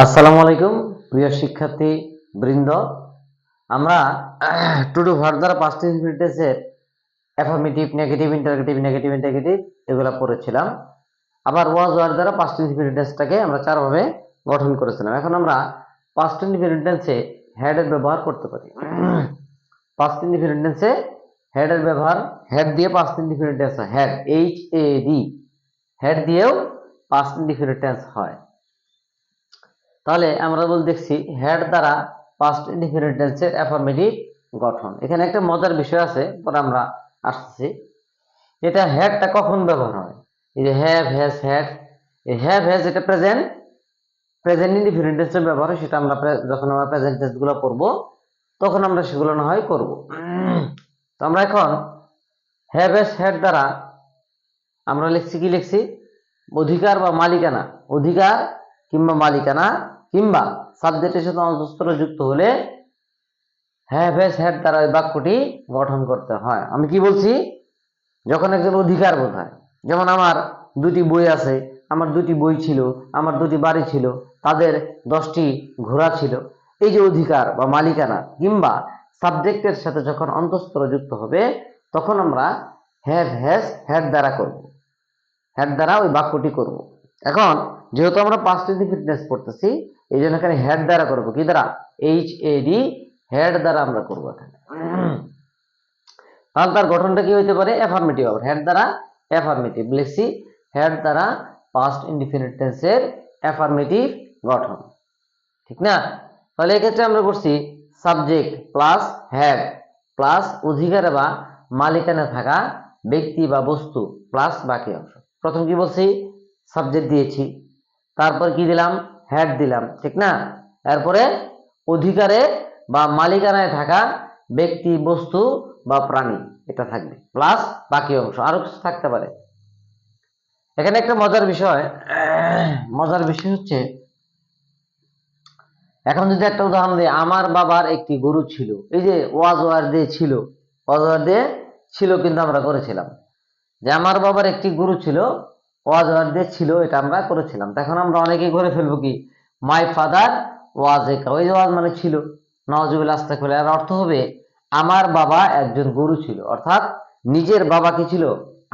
আসসালামু আলাইকুম, প্রিয় শিক্ষার্থী বৃন্দ। আমরা to do further past ইনফিনিটেন্সের affirmative negative interrogative negative interrogative এগুলো পড়েছিলাম। আবার ওয়াজ ওয়ার দ্বারা পাস্ট ইনফিনিটেন্সটাকে আমরা চারভাবে গঠন করেছিলাম। এখন আমরা পাস্ট ইনফিনিটেন্সে হেডের ব্যবহার করতে পারি। পাস্ট ইনফিনিটেন্সে হেডের ব্যবহার হেড দিয়ে পাস্ট ইনফিনিটেন্স হয়। Had H A D had দিয়েও পাস্ট ইনফিনিটেন্স হয়। তাহলে আমরা বল দেখছি হেড দ্বারা পাস্ট ইনডিফিনিট টেন্সের অ্যাফার্মেটিভ গঠন। এখানে একটা মজার বিষয় আছে, পরে আমরা আসছি। এটা হ্যাডটা কখন ব্যবহার হয়? এই যে হ্যাভ হ্যাজ হ্যাড এই হ্যাভ হ্যাজ এটা প্রেজেন্ট প্রেজেন্ট ইনডিফিনিট ব্যবহার হয়, সেটা আমরা যখন আমরা প্রেজেন্ট টেন্সগুলো পড়ব, তখন আমরা সেগুলো না হয় করব। তো আমরা এখন হ্যাভ হ্যাজ হ্যাড দ্বারা আমরা লিখছি কি লিখছি? অধিকার বা মালিকানা। অধিকার কিংবা মালিকানা কিংবা সাবজেক্টের সাথে অন্তঃস্থ যুক্ত হলে হ্যাভ হ্যাজ হ্যাড দ্বারা বাক্যটি গঠন করতে হয়। আমি কি বলছি? যখন একজন অধিকার বোঝায়, যেমন আমার দুটি বই আছে, আমার দুটি বই ছিল, আমার দুটি বাড়ি ছিল, তাদের দশটি ঘোড়া ছিল, এই যে অধিকার বা মালিকানা কিংবা সাবজেক্টের সাথে যখন অন্তঃস্থ যুক্ত হবে, তখন আমরা হ্যাভ হ্যাজ হ্যাড দ্বারা করব। হ্যাড দ্বারা ওই বাক্যটি করব। এখন যেহেতু আমরা পাস্ট ফিটনেস পড়তেছি এই জন্য এখানে হেড দ্বারা করব। কি দ্বারা? এইচ এ ডি হেড দ্বারা আমরা করব এখানে। তাহলে তার গঠনটা কি হইতে পারে? অ্যাফার্মেটিভ আবার হেড দ্বারা অ্যাফার্মেটিভ লিখছি হেড দ্বারা পাস্ট ইনডিফিনিট টেন্সের অ্যাফার্মেটিভ গঠন। ঠিক না? তাহলে এক্ষেত্রে আমরা করছি সাবজেক্ট প্লাস হেড প্লাস অধিকার বা মালিকানা থাকা ব্যক্তি বা বস্তু প্লাস বাকি অংশ। প্রথম কি বলছি? সাবজেক্ট দিয়েছি। তারপর কি দিলাম? হেড দিলাম, ঠিক না? এরপরে অধিকারে বা মালিকানায় থাকা ব্যক্তি, বস্তু বা প্রাণী এটা থাকবে প্লাস বাকি অংশ, আরও কিছু থাকতে পারে। এখানে একটা মজার বিষয় মজার বিষয় হচ্ছে, এখন যদি একটা উদাহরণ দিই, আমার বাবার একটি গরু ছিল, এই যে ওয়াজ ওয়ার দিয়ে ছিল, ওয়াজ ওয়ার দিয়ে ছিল কিন্তু আমরা করেছিলাম। যে আমার বাবার একটি গরু ছিল ওয়াজ দিয়ে ছিল, এটা আমরা করেছিলাম। এখন আমরা অনেকেই করে ফেলব কি? মাই ফাদার ওয়াজ এ ওই যে ওয়াজ মানে ছিল। নওয়াজুবিল আস্তে খুলে আর অর্থ হবে, আমার বাবা একজন গরু ছিল। অর্থাৎ নিজের বাবা কি ছিল?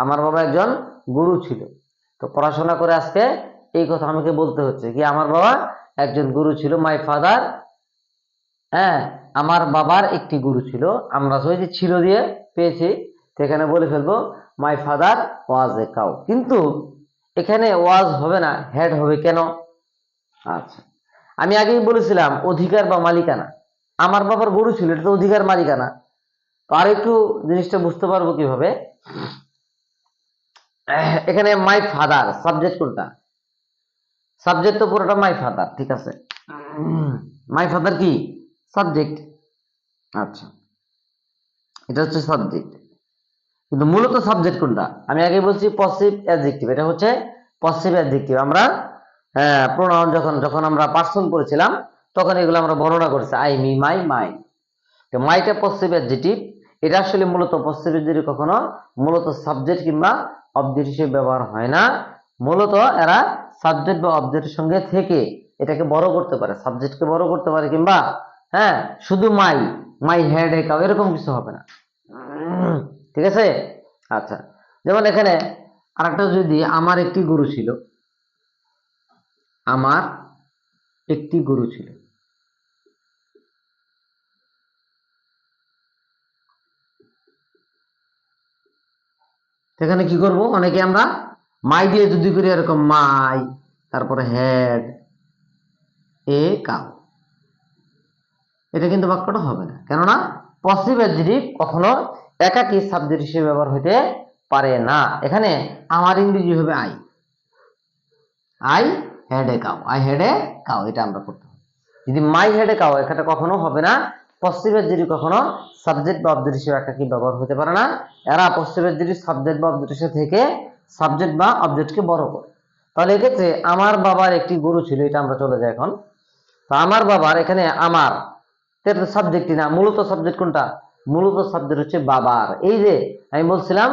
আমার বাবা একজন গরু ছিল। তো পড়াশোনা করে আজকে এই কথা আমাকে বলতে হচ্ছে কি, আমার বাবা একজন গুরু ছিল মাই ফাদার হ্যাঁ আমার বাবার একটি গুরু ছিল। আমরা যে ছিল দিয়ে পেয়েছি সেখানে বলে ফেলব my father was a cow কিন্তু এখানে ওয়াজ হবে না হেড হবে কেন? আচ্ছা। আমি আগেই বলেছিলাম, অধিকার বা মালিকানা। আমার বাবার গরু ছিল, এটা তো অধিকার মালিকানা। তো আর একটু জিনিসটা বুঝতে পারব কীভাবে? এখানে মাই ফাদার সাবজেক্ট কোনটা? সাবজেক্ট তো পুরোটা মাই ফাদার ঠিক আছে? মাই ফাদার কি? সাবজেক্ট আচ্ছা। এটা হচ্ছে সাবজেক্ট কিন্তু মূলত সাবজেক্ট কোনটা? আমি আগে বলছি পসিভ অ্যাডজেক্টিভ এটা হচ্ছে পসিভ অ্যাডজেক্টিভ আমরা প্রোনাউন যখন যখন আমরা পার্সন করেছিলাম, তখন এগুলো আমরা বর্ণনা করেছি আই মি মাই মাই তো মাইটা পসিভ অ্যাডজেক্টিভ এটা আসলে মূলত পসিভ অ্যাডজেক্টিভ কখনো মূলত সাবজেক্ট কিংবা অবজেক্ট হিসেবে ব্যবহার হয় না। মূলত এরা সাবজেক্ট বা অবজেক্টের সঙ্গে থেকে এটাকে বড় করতে পারে সাবজেক্টকে বড় করতে পারে কিংবা হ্যাঁ শুধু মাই মাই হেড এ কাউ, এরকম কিছু হবে না। ঠিক আছে? আচ্ছা। যেমন এখানে আরেকটা যদি আমার একটি গরু ছিল, আমার একটি গরু ছিল। সেখানে কি করব? অনেকে আমরা মাই দিয়ে যদি করি, এরকম মাই, তারপরে হেড, এ, কাউ। এটা কিন্তু বাক্যটা হবে না। কেননা পসিভ অ্যাডজেক্টিভ কখনো একাকী সাবজেক্ট হিসেবে ব্যবহার হতে পারে না। এখানে আমার ইংরেজি হবে I I had cow I had cow এটা আমরা করতে হবে। যদি মাই হেড কাউ এখানে কখনো হবে না। পশ্চিম যদি কখনো সাবজেক্ট বা অবজেক্ট হিসেবে একাকী ব্যবহার হতে পারে না, এরা পশ্চিম যদি সাবজেক্ট বা অবজেক্ট হিসেবে থেকে সাবজেক্ট বা অবজেক্টকে বড় করে। তাহলে এক্ষেত্রে আমার বাবার একটি গরু ছিল, এটা আমরা চলে যাই এখন। তো আমার বাবার এখানে আমার এটা সাবজেক্টই না, মূলত সাবজেক্ট কোনটা? মূলত সাবজেক্ট হচ্ছে বাবার। এই যে আমি বলছিলাম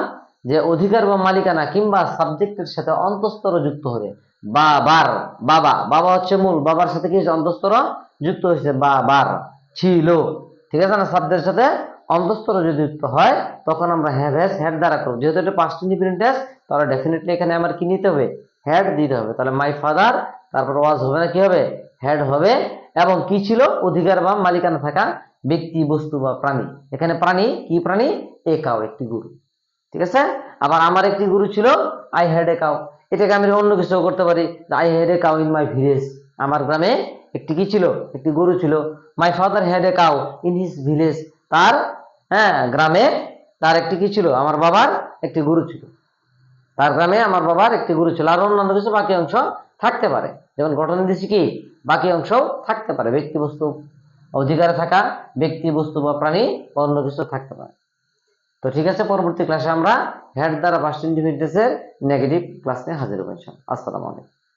যে অধিকার বা মালিকানা কিংবা সাবজেক্টের সাথে অন্তঃস্তর যুক্ত হলে বাবার, বাবা বাবা হচ্ছে মূল, বাবার সাথে কি? অন্তঃস্তর যুক্ত হয়েছে, বাবার ছিল। ঠিক আছে না? শব্দের সাথে অন্তঃস্তর যদি যুক্ত হয়, তখন আমরা হ্যাভ হ্যাজ হ্যাড দ্বারা করব। যেহেতু এটা পাস্ট ইন্ডিপেন্ডেন্ট টেন্স তাহলে ডেফিনেটলি এখানে আমার কি নিতে হবে? হ্যাড দিতে হবে। তাহলে মাই ফাদার তারপর ওয়াজ হবে না, কি হবে? হ্যাড হবে। এবং কি ছিল? অধিকার বা মালিকানা থাকা ব্যক্তি, বস্তু বা প্রাণী। এখানে প্রাণী, কি প্রাণী? এ কাউ একটি গুরু। ঠিক আছে? আবার আমার একটি গুরু ছিল আই হ্যাড এ কাউ এটাকে আমি অন্য কিছু করতে পারি। I had a cow in my village আমার গ্রামে একটি কি ছিল? একটি গরু ছিল। My father had a cow in his village তার হ্যাঁ গ্রামে তার একটি কি ছিল? আমার বাবার একটি গরু ছিল। তার গ্রামে আমার বাবার একটি গরু ছিল। আর অন্যান্য কিছু বাকি অংশ থাকতে পারে। যেমন গঠন দিচ্ছি কি? বাকি অংশ থাকতে পারে। ব্যক্তি, বস্তু অধিকারে থাকা ব্যক্তি, বস্তু বা প্রাণী অন্য কিছু থাকতে পারে তো ঠিক আছে, পরবর্তী ক্লাসে আমরা হেড দ্বারা পার্সেন্ট নেগেটিভ ক্লাস নিয়ে হাজির হব। আসসালামু আলাইকুম